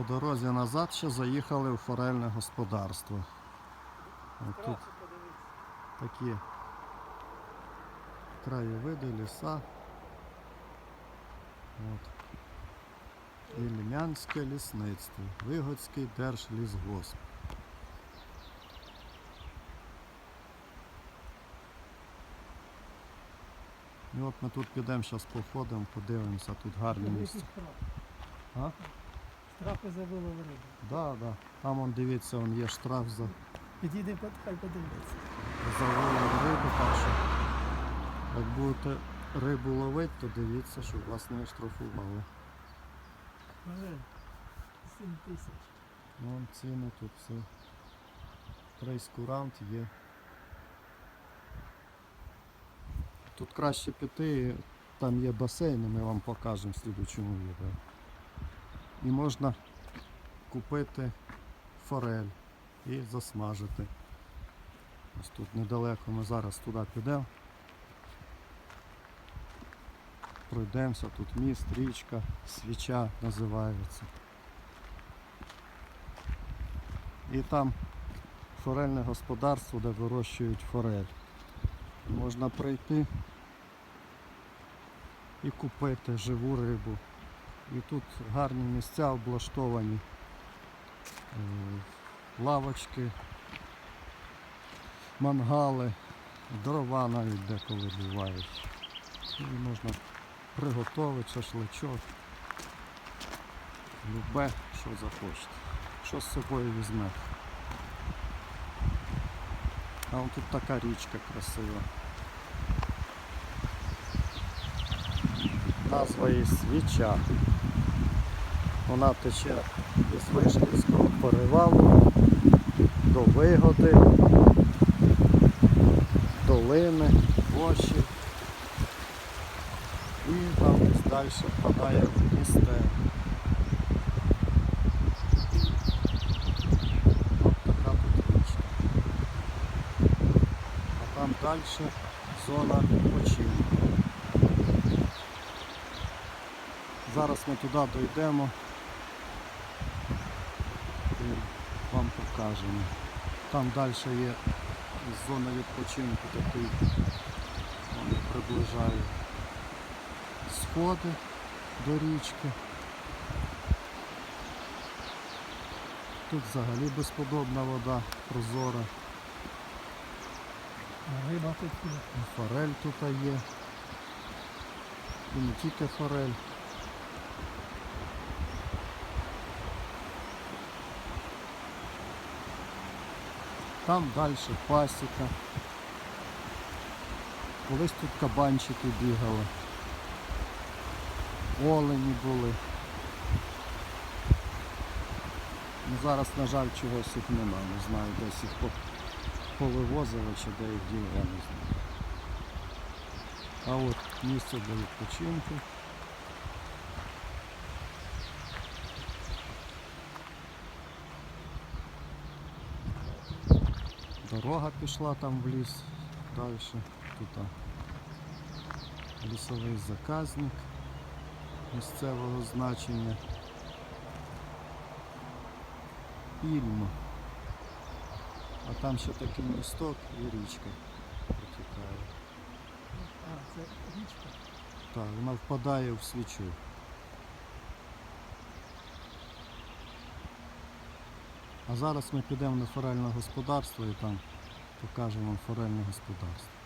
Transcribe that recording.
По дорозі назад ще заїхали у форельне господарство. От тут такі краєвиди, ліса. От. Іллімянське лісництво, Вигодський держлісгосп. І от ми тут підемо зараз походимо, подивимося, тут гарні місця. А? Штрафи за вилов риби. Да, да. Там он дивіться, он є штраф за, Підійде, хай подивиться. за вилов риби, так що як будете рибу ловити, то дивіться, щоб вас не штрафували. Вже 7 тисяч. Ну, вон ціни тут все. Прейскурант є. Тут краще піти, там є басейни, ми вам покажемо в слідучому відео. І можна купити форель і засмажити. Ось тут недалеко ми зараз туди підемо. Пройдемося, тут міст, річка, свіча називається. І там форельне господарство, де вирощують форель. Можна прийти і купити живу рибу. І тут гарні місця облаштовані, Е, лавочки, мангали, дрова навіть деколи бувають. І можна приготувати шашличок, любе, що захочете. Що з собою візьме. А вон тут така річка красива. Назва її свіча. Вона тече із Вишківського перевалу до вигоди, долини, площі. І там десь далі впадає в місте. От. А там далі зона відпочинку. Зараз ми туди дійдемо і вам покажемо. Там далі є зона відпочинку такий. Вони приближають сходи до річки. Тут взагалі безподобна вода, прозора. Риба тут є. Форель тут є. І не тільки форель. Там далі пасіка. Колись тут кабанчики бігали. Олені були. Ну, зараз, на жаль, чогось їх нема. Не знаю, десь їх повивозили чи де їх діли, я не знаю. А от місце для відпочинку. Дорога пішла там в ліс далі. Тут лісовий заказник місцевого значення. Ільма. А там ще такий місток і річка протікає. А, це річка. Так, вона впадає в свічу. А зараз ми підемо на форельне господарство і там покажемо вам форельне господарство.